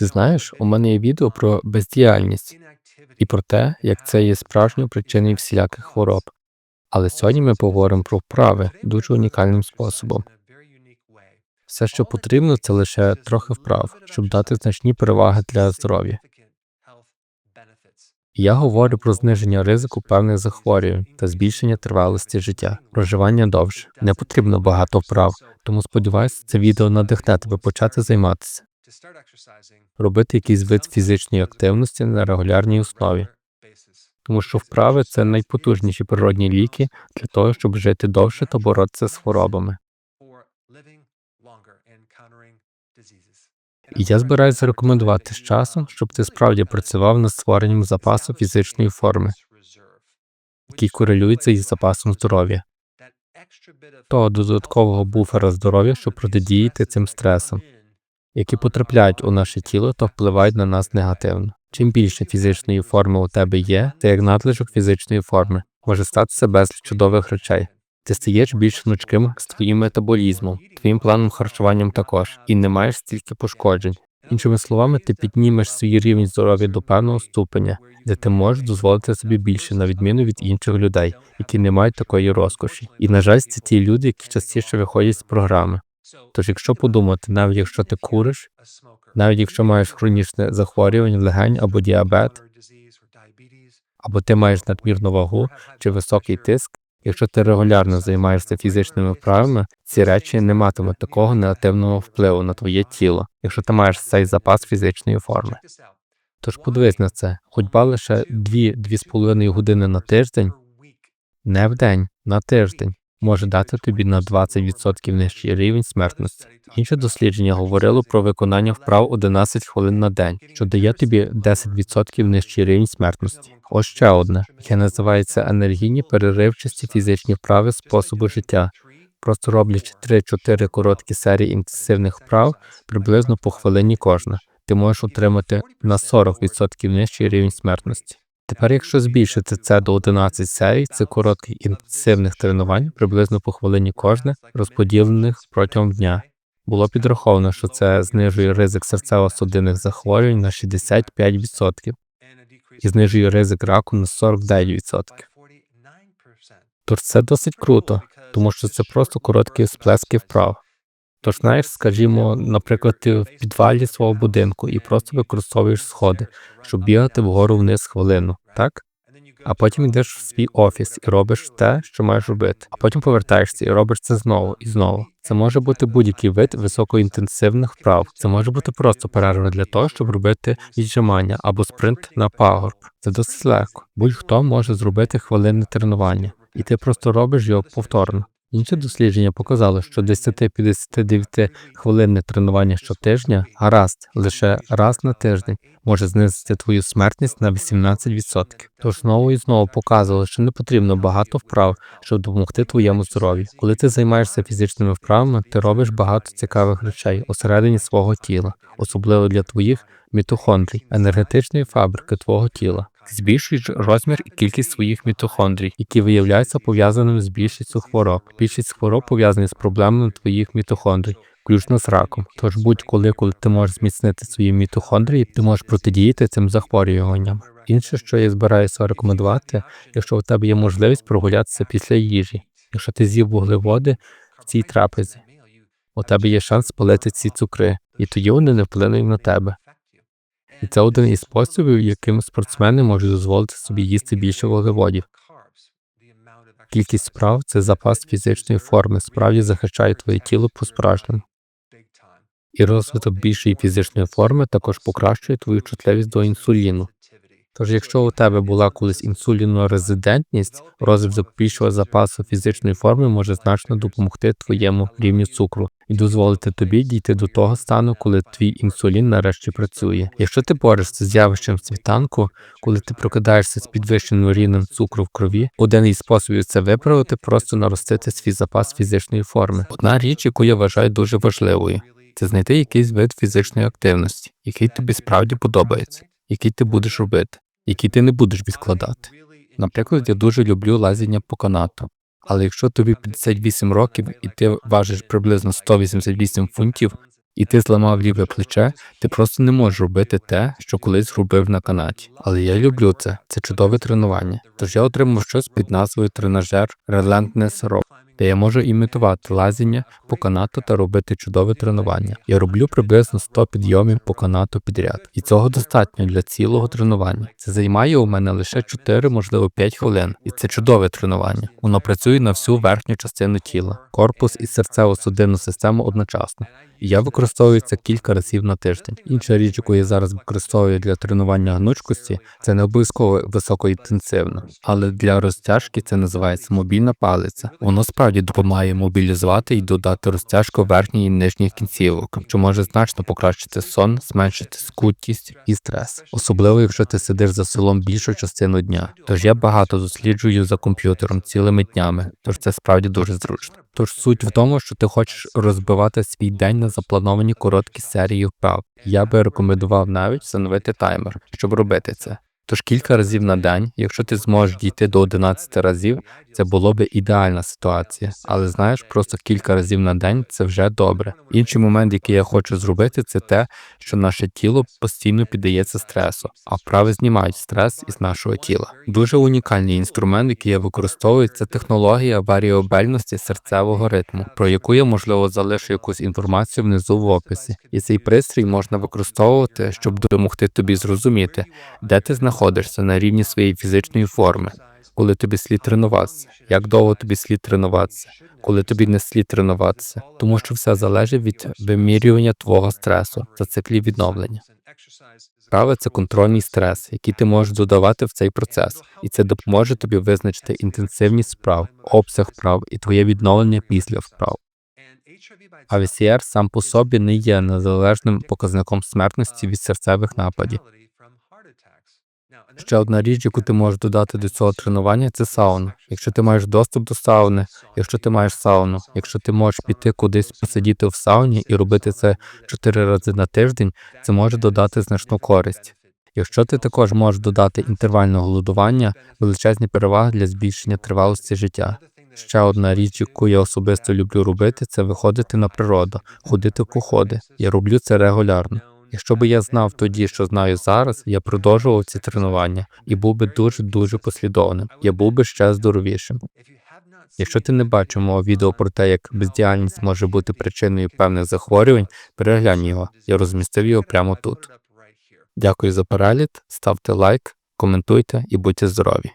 Ти знаєш, у мене є відео про бездіяльність і про те, як це є справжньою причиною всіляких хвороб. Але сьогодні ми поговоримо про вправи дуже унікальним способом. Все, що потрібно, це лише трохи вправ, щоб дати значні переваги для здоров'я. Я говорю про зниження ризику певних захворювань та збільшення тривалості життя, проживання довше. Не потрібно багато вправ, тому сподіваюся, це відео надихне тебе почати займатися, робити якийсь вид фізичної активності на регулярній основі, тому що вправи це найпотужніші природні ліки для того, щоб жити довше та боротися з хворобами. І я збираюся рекомендувати з часом, щоб ти справді працював над створенням запасу фізичної форми, який корелюється із запасом здоров'я, того додаткового буфера здоров'я, щоб протидіяти цим стресам, які потрапляють у наше тіло та впливають на нас негативно. Чим більше фізичної форми у тебе є, це як надлишок фізичної форми може статися безліч чудових речей. Ти стаєш більш гнучким з твоїм метаболізмом, твоїм планом харчуванням також, і не маєш стільки пошкоджень. Іншими словами, ти піднімеш свій рівень здоров'я до певного ступеня, де ти можеш дозволити собі більше, на відміну від інших людей, які не мають такої розкоші. І на жаль, це ті люди, які частіше виходять з програми. Тож, якщо подумати, навіть якщо ти куриш, навіть якщо маєш хронічне захворювання, легень або діабет, або ти маєш надмірну вагу чи високий тиск, якщо ти регулярно займаєшся фізичними вправами, ці речі не матимуть такого негативного впливу на твоє тіло, якщо ти маєш цей запас фізичної форми. Тож подивись на це, ходьба лише 2-2,5 години на тиждень, не в день, на тиждень, може дати тобі на 20% нижчий рівень смертності. Інше дослідження говорило про виконання вправ 11 хвилин на день, що дає тобі 10% нижчий рівень смертності. Ось ще одне, яке називається енергійні переривчасті фізичні вправи способу життя. Просто роблячи 3-4 короткі серії інтенсивних вправ, приблизно по хвилині кожна, ти можеш отримати на 40% нижчий рівень смертності. Тепер, якщо збільшити це до 11 серій, це коротких інтенсивних тренувань, приблизно по хвилині кожне, розподілених протягом дня. Було підраховано, що це знижує ризик серцево-судинних захворювань на 65% і знижує ризик раку на 49%. Тож це досить круто, тому що це просто короткі сплески вправ. Тож, знаєш, скажімо, наприклад, ти в підвалі свого будинку і просто використовуєш сходи, щоб бігати вгору вниз хвилину, так? А потім йдеш в свій офіс і робиш те, що маєш робити. А потім повертаєшся і робиш це знову і знову. Це може бути будь-який вид високоінтенсивних вправ. Це може бути просто перерва для того, щоб робити віджимання або спринт на пагорб. Це досить легко. Будь-хто може зробити хвилинне тренування, і ти просто робиш його повторно. Інше дослідження показало, що 10-59 хвилинне тренування щотижня, гаразд лише раз на тиждень, може знизити твою смертність на 18%. Тож знову і знову показували, що не потрібно багато вправ, щоб допомогти твоєму здоров'ю. Коли ти займаєшся фізичними вправами, ти робиш багато цікавих речей усередині свого тіла, особливо для твоїх мітохондрій, енергетичної фабрики твого тіла. Ти збільшуєш розмір і кількість своїх мітохондрій, які виявляються пов'язаними з більшістю хвороб. Більшість хвороб пов'язані з проблемами твоїх мітохондрій, включно з раком. Тож будь-коли, коли ти можеш зміцнити свої мітохондрії, ти можеш протидіяти цим захворюванням. Інше, що я збираюся рекомендувати, якщо у тебе є можливість прогулятися після їжі, якщо ти з'їв вуглеводи в цій трапезі, у тебе є шанс спалити ці цукри, і тоді вони не вплинуть на тебе. І це один із способів, яким спортсмени можуть дозволити собі їсти більше вуглеводів. Кількість справ це запас фізичної форми, справді захищає твоє тіло по справжньому. І розвиток більшої фізичної форми також покращує твою чутливість до інсуліну. Тож, якщо у тебе була колись інсулінорезидентність, розвиток більшого запасу фізичної форми може значно допомогти твоєму рівню цукру і дозволити тобі дійти до того стану, коли твій інсулін нарешті працює. Якщо ти борешся з явищем світанку, коли ти прокидаєшся з підвищеним рівнем цукру в крові, один із способів це виправити, просто наростити свій запас фізичної форми. Одна річ, яку я вважаю дуже важливою, це знайти якийсь вид фізичної активності, який тобі справді подобається, який ти будеш робити, який ти не будеш відкладати. Наприклад, я дуже люблю лазіння по канату. Але якщо тобі 58 років і ти важиш приблизно 188 фунтів, і ти зламав ліве плече, ти просто не можеш робити те, що колись робив на канаті. Але я люблю це. Це чудове тренування. Тож я отримав щось під назвою тренажер Relentless Row, де я можу імітувати лазіння по канату та робити чудове тренування. Я роблю приблизно 100 підйомів по канату підряд, і цього достатньо для цілого тренування. Це займає у мене лише 4, можливо 5 хвилин, і це чудове тренування. Воно працює на всю верхню частину тіла, корпус і серцево-судинну систему одночасно. І я використовую це кілька разів на тиждень. Інша річ, яку я зараз використовую для тренування гнучкості, це не обов'язково високоінтенсивно, але для розтяжки це називається мобільна палиця. Воно справді допомагає мобілізувати і додати розтяжку верхньої і нижніх кінцівок, що може значно покращити сон, зменшити скутість і стрес, особливо якщо ти сидиш за столом більшу частину дня. Тож я багато досліджую за комп'ютером цілими днями, тож це справді дуже зручно. Тож суть в тому, що ти хочеш розбивати свій день на заплановані короткі серії вправ. Я би рекомендував навіть встановити таймер, щоб робити це. Тож кілька разів на день, якщо ти зможеш дійти до 11 разів, це було би ідеальна ситуація. Але знаєш, просто кілька разів на день це вже добре. Інший момент, який я хочу зробити, це те, що наше тіло постійно піддається стресу, а вправи знімають стрес із нашого тіла. Дуже унікальний інструмент, який я використовую, це технологія варіобельності серцевого ритму, про яку я можливо залишу якусь інформацію внизу в описі. І цей пристрій можна використовувати, щоб допомогти тобі зрозуміти, де ти знаходишся на рівні своєї фізичної форми, коли тобі слід тренуватися, як довго тобі слід тренуватися, коли тобі не слід тренуватися, тому що все залежить від вимірювання твого стресу та циклів відновлення. Вправи – це контрольний стрес, який ти можеш додавати в цей процес, і це допоможе тобі визначити інтенсивність вправ, обсяг вправ і твоє відновлення після вправ. АВСР сам по собі не є незалежним показником смертності від серцевих нападів. Ще одна річ, яку ти можеш додати до цього тренування, це сауна. Якщо ти маєш доступ до сауни, якщо ти маєш сауну, якщо ти можеш піти кудись посидіти в сауні і робити це 4 рази на тиждень, це може додати значну користь. Якщо ти також можеш додати інтервальне голодування, величезні переваги для збільшення тривалості життя. Ще одна річ, яку я особисто люблю робити, це виходити на природу, ходити в походи. Я роблю це регулярно. Якщо би я знав тоді, що знаю зараз, я продовжував ці тренування і був би дуже дуже послідовним. Я був би ще здоровішим. Якщо ти не бачив мого відео про те, як бездіяльність може бути причиною певних захворювань, переглянь його. Я розмістив його прямо тут. Дякую за перегляд, ставте лайк, коментуйте і будьте здорові.